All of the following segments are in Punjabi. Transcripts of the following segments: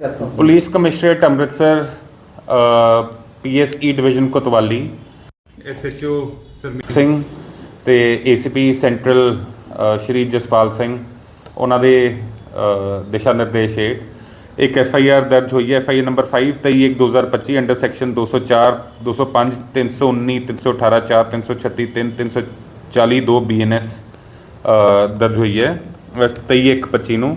Police commissionerate Amritsar P S E division Kotwali SHO Sarmeet Singh ਤੇ ਏਸੀਪੀ ਸੈਂਟਰਲ ਸ਼੍ਰੀ ਜਸਪਾਲ ਸਿੰਘ ਉਹਨਾਂ ਦੇ ਦਿਸ਼ਾ ਨਿਰਦੇਸ਼ ਹੇਠ। ਇੱਕ ਐਫ ਆਈ ਆਰ ਦਰਜ ਹੋਈ ਹੈ F I R number 5 23 2025 under section 204 205 319 318 4 336 3 340 2 BNS ਦਰਜ ਹੋਈ ਹੈ। 23 1 25 ਨੂੰ।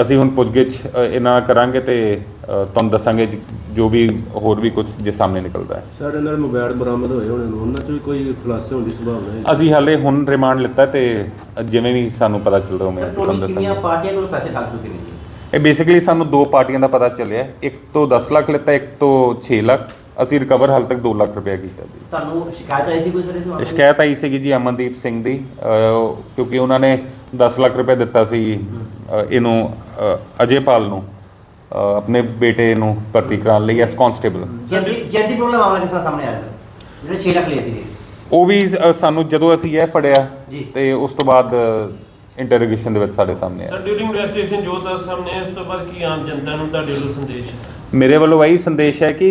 ਅਸੀਂ ਹੁਣ ਪੁੱਛਗਿੱਛ ਅ, ਇਹਨਾਂ ਨਾਲ ਕਰਾਂਗੇ ਤੇ ਅ, ਤੁਹਾਨੂੰ ਦੱਸਾਂਗੇ ਜ- ਜੋ ਵੀ ਹੋਰ ਵੀ ਕੁਝ ਜੇ ਸਾਹਮਣੇ ਨਿਕਲਦਾ ਹੈ। ਸਰ ਇਹਨਾਂ ਦੇ ਮੋਬਾਈਲ ਬਰਾਮਦ ਹੋਏ ਹੋਣੇ ਨੇ ਉਹਨਾਂ ਚੋਂ ਵੀ ਕੋਈ ਖੁਲਾਸੇ ਹੋਣ ਦੀ ਸੰਭਾਵਨਾ ਹੈ? ਅਸੀਂ ਹਾਲੇ ਹੁਣ ਰਿਮਾਂਡ ਲਿੱਤਾ ਤੇ ਜਿਵੇਂ ਵੀ ਸਾਨੂੰ ਪਤਾ ਚੱਲਦਾ ਉਵੇਂ ਅਸੀਂ ਤੁਹਾਨੂੰ ਟੋਟਲ ਕਿੰਨੀਆਂ ਦੱਸਾਂਗੇ ਪਾਰਟੀਆਂ ਕੋਲ ਪੈਸੇ ਠੱਗ ਚੁੱਕੇ ਨੇ ਜੀ? ਇਹ ਬੇਸਿਕਲੀ ਸਾਨੂੰ ਦੋ ਪਾਰਟੀਆਂ ਦਾ ਪਤਾ ਚੱਲਿਆ ਇੱਕ ਤੋਂ 10 ਲੱਖ ਲਿੱਤਾ ਇੱਕ ਤੋਂ 6 ਲੱਖ। ਅਸੀਂ ਰਿਕਵਰ ਹਾਲ ਤੱਕ 2 ਲੱਖ ਰੁਪਏ ਕੀਤਾ ਜੀ ਤੁਹਾਨੂੰ ਸ਼ਿਕਾਇਤ ਆਈ ਸੀ ਕੋਈ ਸਰ ਇਸ ਮਾਮਲੇ? ਸ਼ਿਕਾਇਤ ਆਈ ਸੀਗੀ ਜੀ ਅਮਨਦੀਪ ਸਿੰਘ ਦੀ ਅਹ, ਕਿਉਂਕਿ ਉਹਨਾਂ ਨੇ 10 ਲੱਖ ਰੁਪਏ ਦਿੱਤਾ ਸੀ ਅਹ, ਇਹਨੂੰ ਅਹ, ਅਜੇਪਾਲ ਨੂੰ ਅਹ, ਆਪਣੇ ਬੇਟੇ ਨੂੰ ਭਰਤੀ ਕਰਾਉਣ ਲਈ ਐਸ ਕਾਂਸਟੇਬਲ ਜੈਦੀ ਜੈਦੀ ਪ੍ਰੋਬਲਮ ਮਾਮਲਾ ਕਿਸ ਤਰ੍ਹਾਂ ਸਾਹਮਣੇ ਆਇਆ ਸਰ ਜਿਹੜੇ 6 ਲੱਖ ਲਏ ਸੀਗੇ ਉਹ ਵੀ ਅਹ, ਸਾਨੂੰ ਜਦੋਂ ਅਸੀਂ ਇਹ ਫੜਿਆ ਜੀ। ਤੇ ਉਸ ਤੋਂ ਬਾਅਦ ਇੰਟਰੋਗੇਸ਼ਨ ਦੇ ਵਿੱਚ ਸਾਡੇ ਸਾਹਮਣੇ ਸਰ ਆਇਆ ਡਿਊਰਿੰਗ ਇਨਵੈਸਟੀਗੇਸ਼ਨ ਜੋ ਦੱਸ ਸਾਹਮਣੇ ਆਇਆ, ਇਸ ਤੋਂ ਬਾਅਦ ਕੀ ਆਮ ਜਨਤਾ ਨੂੰ ਤੁਹਾਡੇ ਵੱਲੋਂ ਸੰਦੇਸ਼ ਹੈ? ਮੇਰੇ ਵੱਲੋਂ ਇਹੀ ਸੰਦੇਸ਼ ਹੈ ਕਿ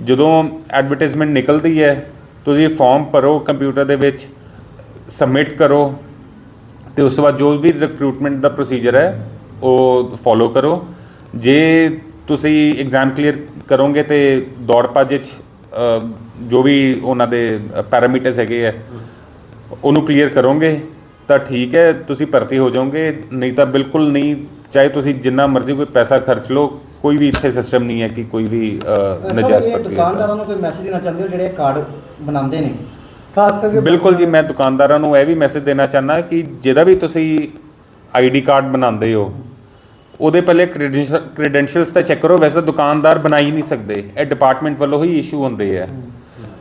ਜਦੋਂ ਐਡਵਰਟਾਈਜ਼ਮੈਂਟ ਨਿਕਲਦੀ ਹੈ, ਤੁਸੀਂ ਫਾਰਮ ਭਰੋ ਕੰਪਿਊਟਰ ਦੇ ਵਿੱਚ ਸਬਮਿਟ ਕਰੋ, ਤੇ ਉਸ ਤੋਂ ਬਾਅਦ ਜੋ ਵੀ ਰਿਕਰੂਟਮੈਂਟ ਦਾ ਪ੍ਰੋਸੀਜਰ ਹੈ, ਉਹ ਫੋਲੋ ਕਰੋ। ਜੇ ਤੁਸੀਂ ਐਗਜ਼ਾਮ ਕਲੀਅਰ ਕਰੋਗੇ ਤੇ ਦੌੜ ਭੱਜ ਵਿੱਚ ਜੋ ਵੀ ਉਹਨਾਂ ਦੇ ਪੈਰਾਮੀਟਰਸ ਹੈਗੇ ਆ ਉਹਨੂੰ ਕਲੀਅਰ ਕਰੋਗੇ, ਤਾਂ ਠੀਕ ਹੈ, ਤੁਸੀਂ ਭਰਤੀ ਹੋ ਜਾਓਗੇ, ਨਹੀਂ ਤਾਂ ਬਿਲਕੁਲ ਨਹੀਂ ਚਾਹੇ ਤੁਸੀਂ ਜਿੰਨਾ ਮਰਜ਼ੀ ਕੋਈ ਪੈਸਾ ਖਰਚ ਲਓ ਕੋਈ ਵੀ ਇੱਥੇ ਸਿਸਟਮ ਨਹੀਂ ਹੈ ਕਿ ਕੋਈ ਵੀ ਅ, ਨਜਾਇਜ਼ ਇਹ ਭਰਤੀ ਦੁਕਾਨਦਾਰਾਂ ਨੂੰ ਕੋਈ ਮੈਸੇਜ ਦੇਣਾ ਚਾਹੁੰਦੇ ਹੋ ਜਿਹੜੇ ਕਾਰਡ ਬਣਾਉਂਦੇ ਨੇ? ਖਾਸ ਕਰਕੇ ਬਿਲਕੁਲ ਜੀ ਮੈਂ ਦੁਕਾਨਦਾਰਾਂ ਨੂੰ ਇਹ ਵੀ ਮੈਸੇਜ ਦੇਣਾ ਚਾਹੁੰਦਾ ਕਿ ਜਿਹਦਾ ਵੀ ਤੁਸੀਂ ਆਈਡੀ ਕਾਰਡ ਬਣਾਉਂਦੇ ਹੋ ਉਹਦੇ ਪਹਿਲੇ ਕ੍ਰੈਡੈਂਸ਼ੀਅਲਸ ਤਾਂ ਚੈੱਕ ਕਰੋ। ਵੈਸੇ ਦੁਕਾਨਦਾਰ ਬਣਾ ਹੀ ਨਹੀਂ ਸਕਦੇ। ਇਹ ਡਿਪਾਰਟਮੈਂਟ ਵੱਲੋਂ ਹੀ ਇਸ਼ੂ ਹੁੰਦੇ ਆ।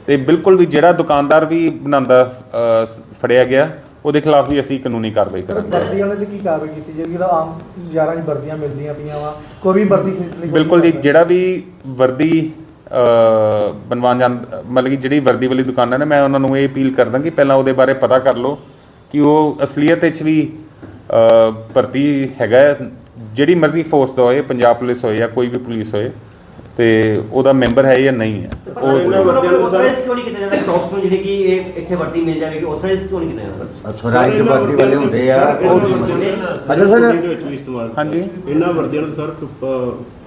ਤੇ ਬਿਲਕੁਲ ਵੀ ਜਿਹੜਾ ਦੁਕਾਨਦਾਰ ਵੀ ਬਣਾਉਂਦਾ ਅ, ਫੜਿਆ ਗਿਆ ਉਹਦੇ ਖਿਲਾਫ ਵੀ ਅਸੀਂ ਕਾਨੂੰਨੀ ਕਾਰਵਾਈ ਕਰਾਂਗੇ। ਵਰਦੀ ਵਾਲੇ ਦੀ ਕੀ ਕਾਰਵਾਈ ਕੀਤੀ ਜਾਏਗੀ ਉਹਦਾ ਆਮ ਯਾਰਾਂ ਦੀ ਵਰਦੀਆਂ ਮਿਲਦੀਆਂ ਪਈਆਂ ਵਾ ਕੋਈ ਵੀ ਵਰਦੀ ਖਰੀਦ ਲਈ ਬਿਲਕੁਲ ਜੀ ਜਿਹੜਾ ਵੀ ਵਰਦੀ ਬਣਵਾਉਣ ਜਾਂ ਮਤਲਬ ਕਿ ਜਿਹੜੀ ਵਰਦੀ ਵਾਲੀ ਦੁਕਾਨਾਂ ਨੇ ਮੈਂ ਉਹਨਾਂ ਨੂੰ ਇਹ ਅਪੀਲ ਕਰਦਾ ਕਿ ਪਹਿਲਾਂ ਉਹਦੇ ਬਾਰੇ ਪਤਾ ਕਰ ਲਓ ਕਿ ਉਹ ਅਸਲੀਅਤ ਵਿੱਚ ਵੀ ਭਰਤੀ ਹੈਗਾ। ਜਿਹੜੀ ਮਰਜ਼ੀ ਫੋਰਸ ਦਾ ਹੋਏ ਪੰਜਾਬ ਪੁਲਿਸ ਹੋਏ ਜਾਂ ਕੋਈ ਵੀ ਪੁਲਿਸ ਹੋਏ ਤੇ ਉਹਦਾ ਮੈਂਬਰ ਹੈ ਜਾਂ ਨਹੀਂ ਹੈ? ਉਹ ਆਥੋਰਾਈਜ਼ ਕਿਉਂ ਨਹੀਂ ਕੀਤਾ ਜਾਂਦਾ? ਟੌਪਸ ਨੂੰ ਜਿਹੜੀ ਕਿ ਇਹ ਇੱਥੇ ਵਰਦੀ ਮਿਲ ਜਾਵੇਗੀ ਆਥੋਰਾਈਜ਼ ਕਿਉਂ ਨਹੀਂ ਕੀਤਾ ਜਾਂਦਾ? ਅਥੋਰਾਈਜ਼ ਵਰਦੀ ਵਾਲੇ ਹੁੰਦੇ ਆ ਉਹ ਅੱਛਾ ਸਰ। ਦੇ ਵਿੱਚ ਵੀ ਇਸਤੇਮਾਲ ਕੀਤਾ ਹਾਂਜੀ। ਇਹਨਾਂ ਵਰਦੀਆਂ ਨੂੰ ਸਰ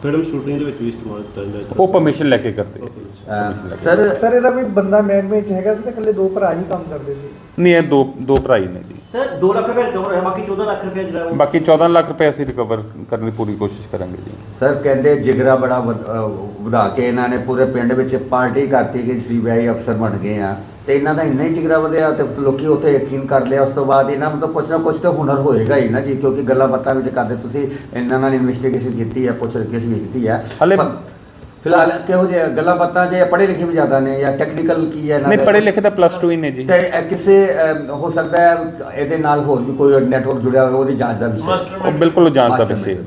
ਫਿਲਮ ਸ਼ੂਟਿੰਗ ਦੇ ਵਿੱਚ ਵੀ ਇਸਤੇਮਾਲ ਕੀਤਾ ਜਾਂਦਾ ਹੈ। ਉਹ ਪਰਮਿਸ਼ਨ ਲੈ ਕੇ ਕਰਦੇ। ਅਹ, ਸਰ ਸਰ ਇਹਦਾ ਕੋਈ ਬੰਦਾ ਮਹਿਕਮੇ ਚ ਹੈਗਾ ਸੀ ਤੇ ਇਕੱਲੇ ਦੋ ਭਰਾ ਹੀ ਕੰਮ ਕਰਦੇ ਸੀ? ਨਹੀਂ ਇਹ ਦੋ ਦੋ ਭਰਾ ਹੀ ਨੇ ਜੀ। ਸਰ 2 ਲੱਖ ਰੁਪਏ ਰਿਕਵਰ ਹੋਇਆ ਬਾਕੀ 14 ਲੱਖ ਰੁਪਏ ਜਿਹੜਾ ਉਹ ਬਾਕੀ 14 ਲੱਖ ਰੁਪਏ ਅਸੀਂ ਰਿਕਵਰ ਕਰਨ ਦੀ ਪੂਰੀ ਕੋਸ਼ਿਸ਼ ਕਰਾਂਗੇ ਜੀ। ਸਰ ਕਹਿੰਦੇ ਜਿਗਰਾ ਬੜਾ ਵਧ- ਅਹ ਵਧਾ ਕੇ ਇਹਨਾਂ ਨੇ ਪੂਰੇ ਪਿੰਡ ਵਿੱਚ ਪਾਰਟੀ ਕਰਤੀ ਕਿ ਸੀਬੀਆਈ ਅਫਸਰ ਬਣ ਗਏ ਆ ਤੇ ਇਹਨਾਂ ਦਾ ਇੰਨਾ ਹੀ ਜਿਗਰਾ ਵਧਿਆ ਤੇ ਲੋਕੀ ਉੱਥੇ ਯਕੀਨ ਕਰ ਲਿਆ। ਉਸ ਤੋਂ ਬਾਅਦ ਇਹਨਾਂ ਮਤਲਬ ਕੁਛ ਨਾ ਕੁਛ ਤਾਂ ਹੁਨਰ ਹੋਏਗਾ ਹੀ ਨਾ ਜੀ ਕਿਉਂਕਿ ਗੱਲਾਂ ਬਾਤਾਂ ਵਿੱਚ ਕਰਦੇ ਤੁਸੀਂ ਇਹਨਾਂ ਨਾਲ ਇਨਵੈਸਟੀਗੇਸ਼ਨ ਕੀਤੀ ਹੈ ਪੁੱਛ ਰਿਕੇਸ਼ ਕੀਤੀ ਹੈ। ਹਾਲੇ- ਪਰ ਫਿਲਹਾਲ ਕਿਹੋ ਜਿਹੇ ਗੱਲਾਂ ਬਾਤਾਂ ਜੇ ਪੜ੍ਹੇ ਲਿਖੇ ਵੀ ਜ਼ਿਆਦਾ ਨੇ ਜਾਂ ਟੈਕਨੀਕਲ ਕੀ ਹੈ ਨਹੀਂ? ਪੜ੍ਹੇ ਲਿਖੇ ਤਾਂ ਪਲੱਸ 2 ਹੀ ਨੇ ਜੀ ਤੇ ਇਹ ਕਿਸੇ ਹੋ ਸਕਦਾ ਹੈ ਇਹਦੇ ਨਾਲ ਹੋਰ ਵੀ ਕੋਈ ਨੈਟਵਰਕ ਜੁੜਿਆ ਹੋਵੇ ਉਹਦੀ ਜਾਂਚ ਦਾ ਵਿਸ਼ਾ ਉਹ ਬਿਲਕੁਲ ਜਾਂਚ ਦਾ ਵਿਸ਼ੇ ਹੈ। ਜੀ